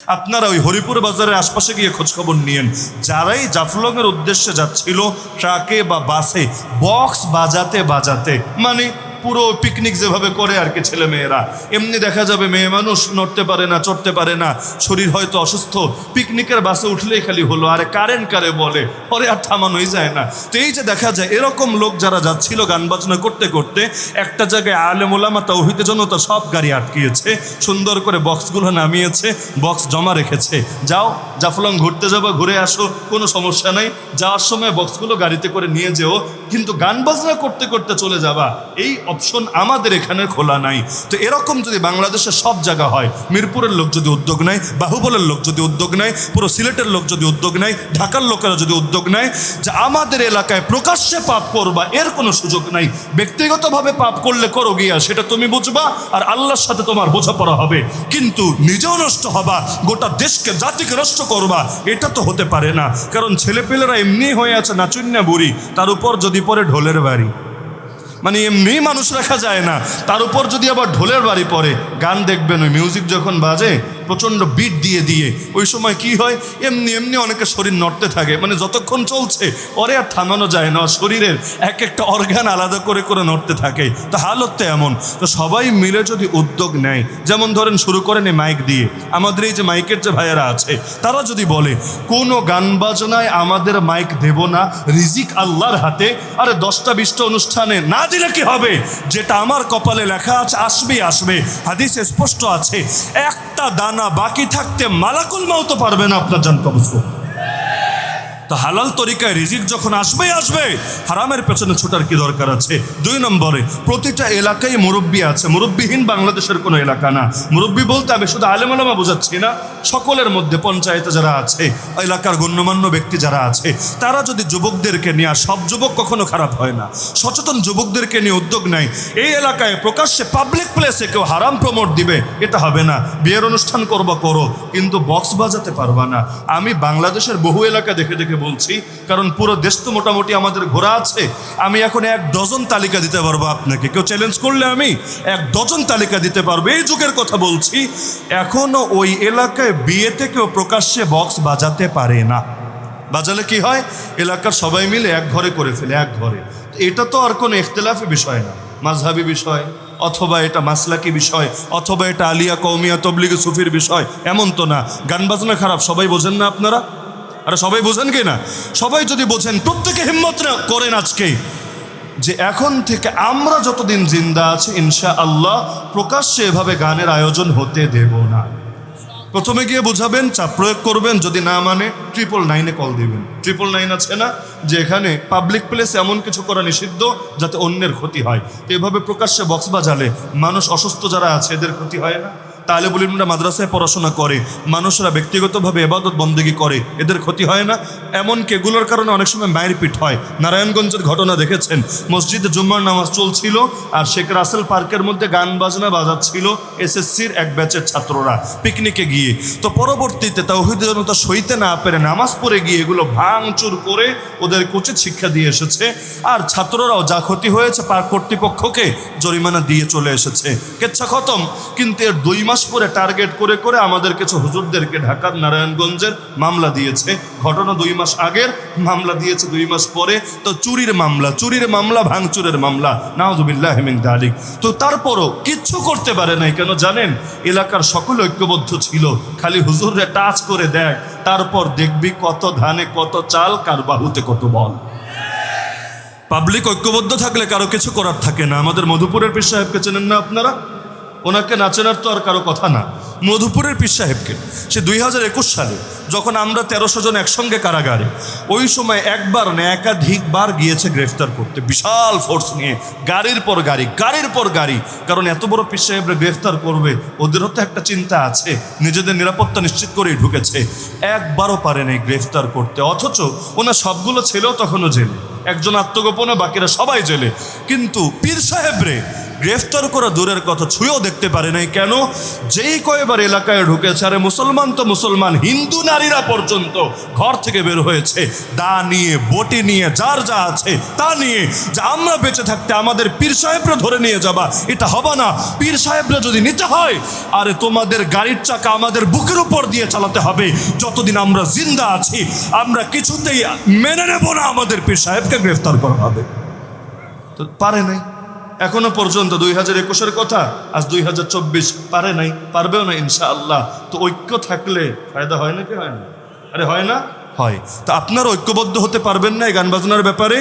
আপনারা ওই হরিপুর বাজারের আশপাশে গিয়ে খোঁজখবর নিয়েন। যারাই জাফলংয়ের উদ্দেশ্যে যাচ্ছিল, ট্রাকে বা বাসে, বক্স বাজাতে বাজাতে মানে পুরো পিকনিক যেভাবে করে আর কি ছেলে মেয়েরা। এমনি দেখা যাবে মেয়ে মানুষ নড়তে পারে না, চড়তে পারে না, শরীর হয়তো অসুস্থ। পিকনিকের বাসে উঠলেই খালি হলো, আরে কারেন্ট কারে বলে? পরে আর থামানোই যায় না। তো এই যে দেখা যায়, এরকম লোক যারা যাচ্ছিল গান বাজনা করতে করতে, একটা জায়গায় আলেম ওলামা তৌহিদের জন্য তো সব গাড়ি আটকিয়েছে, সুন্দর করে বক্সগুলো নামিয়েছে, বক্স জমা রেখেছে। যাও, জাফলং ঘুরতে যাব, ঘুরে আসো, কোনো সমস্যা নাই। যাওয়ার সময় বক্সগুলো গাড়িতে করে নিয়ে যেও, কিন্তু গান বাজনা করতে করতে চলে যাবা। এই অপশন আমাদের এখানে খোলা নাই। তো এরকম যদি বাংলাদেশে সব জায়গা হয়, মিরপুরের লোক যদি উদ্যোগ নেয়, বাহুবলের লোক যদি উদ্যোগ নেয়, পুরো সিলেটের লোক যদি উদ্যোগ নেয়, ঢাকার লোকেরা যদি উদ্যোগ নেয়, যে আমাদের এলাকায় প্রকাশ্যে পাপ করবা, এর কোনো সুযোগ নাই। ব্যক্তিগতভাবে পাপ করলে করো গিয়া, সেটা তুমি বুঝবা, আর আল্লাহর সাথে তোমার বোঝাপড়া হবে। কিন্তু নিজেও নষ্ট হবা, গোটা দেশকে, জাতিকে নষ্ট করবা, এটা তো হতে পারে না। কারণ ছেলেপেলেরা এমনি হয়ে আছে নাচুন্যা বুড়ি, তার উপর যদি পরে ঢোলের বাড়ি। মানে এমনি মানুষ রাখা যায় না। তার উপর যদি আবার ঢোলের বাড়ি পড়ে, গান দেখবেন, ওই মিউজিক যখন বাজে প্রচণ্ড বিট দিয়ে দিয়ে, ওই সময় কি হয়? এমনি এমনি অনেকে শরীর নড়তে থাকে। মানে যতক্ষণ চলছে, পরে আর থামানো যায় না। শরীরের এক একটা অর্গান আলাদা করে করে নড়তে থাকে। তো হালত তো এমন। তো সবাই মিলে যদি উদ্যোগ নেয়, যেমন ধরেন শুরু করেন এই মাইক দিয়ে। আমাদের এই যে মাইকের যে ভাইয়েরা আছে, তারা যদি বলে, কোনো গান বাজনায় আমাদের মাইক দেব না, রিজিক আল্লাহর হাতে, আরে দশটা, বিশটা অনুষ্ঠানে না দিলে কি হবে? যেটা আমার কপালে লেখা আছে আসবেই আসবে। হাদিসে স্পষ্ট আছে, একটা দানা বাকি থাকতে মালাকুল মাও তো পারবে না আপনার জান কবজ করতে। তো হালাল তরিকায় রিজিক যখন আসবেই আসবে হারামের পেছনে ছোটার কি দরকার আছে? দুই নম্বরে, প্রতিটা এলাকায় মুরব্বী আছে। মুরব্বীহীন বাংলাদেশের কোনো এলাকা না। মুরব্বী বলতে আমি শুধু আলেমালামা বোঝাচ্ছি না, সকলের মধ্যে পঞ্চায়েতে যারা আছে, এলাকার গণ্যমান্য ব্যক্তি যারা আছে, তারা যদি যুবকদেরকে নিয়ে সব যুবক কখনো খারাপ হয় না। সচেতন যুবকদেরকে নিয়ে উদ্যোগ নেয়। এই এলাকায় প্রকাশ্যে পাবলিক প্লেসে কেউ হারাম প্রমোট দিবে, এটা হবে না। বিয়ের অনুষ্ঠান করব করো, কিন্তু বক্স বাজাতে পারবা না। আমি বাংলাদেশের বহু এলাকা দেখে দেখে বলছি, কারণ পুরো দেশ তো মোটামুটি আমাদের ঘোরা আছে। আমি এখন এক ডজন তালিকা দিতে পারব আপনাকে। কেউ চ্যালেঞ্জ করলে আমি এক ডজন তালিকা দিতে পারব। এই যুগের কথা বলছি, এখনও ওই এলাকায় বিয়েতে কেউ প্রকাশ্যে বক্স বাজাতে পারে না। বাজালে কি হয়? এলাকার সবাই মিলে এক ঘরে করে ফেলে, এক ঘরে। এটা তো আর কোনো ইখতলাফি বিষয় না। মাঝহাবি বিষয়, অথবা এটা মাসলাকি বিষয়, অথবা এটা আলিয়া কৌমিয়া তবলিগ সুফির বিষয়, এমন তো না। গান বাজনা খারাপ, সবাই বোঝেন না আপনারা? আরে সবাই বোঝেন কি না? সবাই যদি বোঝেন, প্রত্যেকে হিম্মত করেন আজকে যে এখন থেকে আমরা যতদিন জিন্দা আছি ইনশা আল্লাহ প্রকাশ্যে এভাবে গানের আয়োজন হতে দেব না। প্রথমে গিয়ে বোঝাবেন, চাপ প্রয়োগ করবেন, যদি না মানে ট্রিপল নাইনে কল দিবেন। ট্রিপল নাইন আছে না, যে এখানে পাবলিক প্লেস এমন কিছু করা নিষিদ্ধ যাতে অন্যের ক্ষতি হয়। এভাবে প্রকাশ্যে বক্স বাজালে মানুষ অসুস্থ যারা আছে, এদের ক্ষতি হয় না? তাহলে বলিমরা মাদ্রাসায় পড়াশোনা করে মানুষরা ব্যক্তিগতভাবে এবাদত বন্দেগী করে এদের ক্ষতি হয় না? এমন কেগুলোর কারণে অনেক সময় মায়ের পিঠ হয়। নারায়ণগঞ্জের ঘটনা দেখেছেন। মসজিদে জুম্মার নামাজ চলছিল আর শেখ রাসেল পার্কের মধ্যে গান বাজনা বাজাচ্ছিল এসএসসির এক ব্যাচের ছাত্ররা পিকনিকে গিয়ে। তো পরবর্তীতে তাওহিদ জনতা সইতে না পেরে নামাজ পড়ে গিয়ে এগুলো ভাঙচুর করে ওদের উচিত শিক্ষা দিয়ে এসেছে। আর ছাত্ররাও যা ক্ষতি হয়েছে পার্ক কর্তৃপক্ষকে জরিমানা দিয়ে চলে এসেছে। কেচ্ছা খতম। কিন্তু এর দুই মাস পরে টার্গেট করে করে আমাদের কিছু হুজুরদেরকে ঢাকার নারায়ণগঞ্জের মামলা দিয়েছে। ঘটনা দুই মাস আগের মামলা দিয়েছে, দুই মাস পরে। তো চুরির মামলা চুরির মামলা, ভাঙচুরের মামলা। নাওজুবিল্লাহ হেমিন দালিক। তো তারপরও কিচ্ছু করতে পারে নাই, কেন জানেন? এলাকার সকল ঐক্যবদ্ধ ছিল। খালি হুজুরে টাচ করে দেয় তারপর দেখবি কত ধানে কত চাল, কার বাহুতে কত বল। পাবলিক ঐক্যবদ্ধ থাকলে কারও কিছু করার থাকে না। আমাদের মধুপুরের পীর সাহেবকে চেনেন না আপনারা? ওনাকে না চেনার তো আর কারও কথা না। মধুপুরের পীর সাহেবকে। সে দুই একুশ সালে যখন আমরা তেরোশো জন একসঙ্গে কারাগারে, ওই সময় একবার না একাধিকবার গিয়েছে গ্রেফতার করতে। বিশাল ফোর্স নিয়ে, গাড়ির পর গাড়ি, গাড়ির পর গাড়ি। কারণ এত বড় পীর সাহেবরা গ্রেফতার করবে, ওদেরও তো একটা চিন্তা আছে, নিজেদের নিরাপত্তা নিশ্চিত করেই ঢুকেছে। একবারও পারে নাই গ্রেফতার করতে, অথচ ওনার সবগুলো ছেলেও তখনও জেলে। একজন আত্মগোপনে বাকিরা সবাই জেলে। কিন্তু পীর সাহেব রে গ্রেফতার করা দূরের কথা ছুঁয়েও দেখতে পারে নাই। কেন? যেই কয়েবার এলাকায় ঢুকেছে, আরে মুসলমান তো মুসলমান, হিন্দু নারীরা পর্যন্ত ঘর থেকে বের হয়েছে। দা নিয়ে, বটি নিয়ে, যার যা আছে তা নিয়ে। যে আমরা বেঁচে থাকতে আমাদের পীর সাহেবরা ধরে নিয়ে যাবা, এটা হবে না। পীর সাহেবরা যদি নিতে হয়, আরে তোমাদের গাড়ির চাকা আমাদের বুকের উপর দিয়ে চালাতে হবে। যতদিন আমরা জিন্দা আছি, আমরা কিছুতেই মেনে নেব না আমাদের পীর সাহেবকে গ্রেফতার করা হবে। তো পারে নাই। এখনও পর্যন্ত দুই হাজার একুশের কথা, আজ দুই হাজার চব্বিশ পারে নাই, পারবেও না ইনশা আল্লাহ তো ঐক্য থাকলে ফায়দা হয় নাকি হয় না? আরে হয় না? হয়। তা আপনার ঐক্যবদ্ধ হতে পারবেন না এই গান বাজনার ব্যাপারে।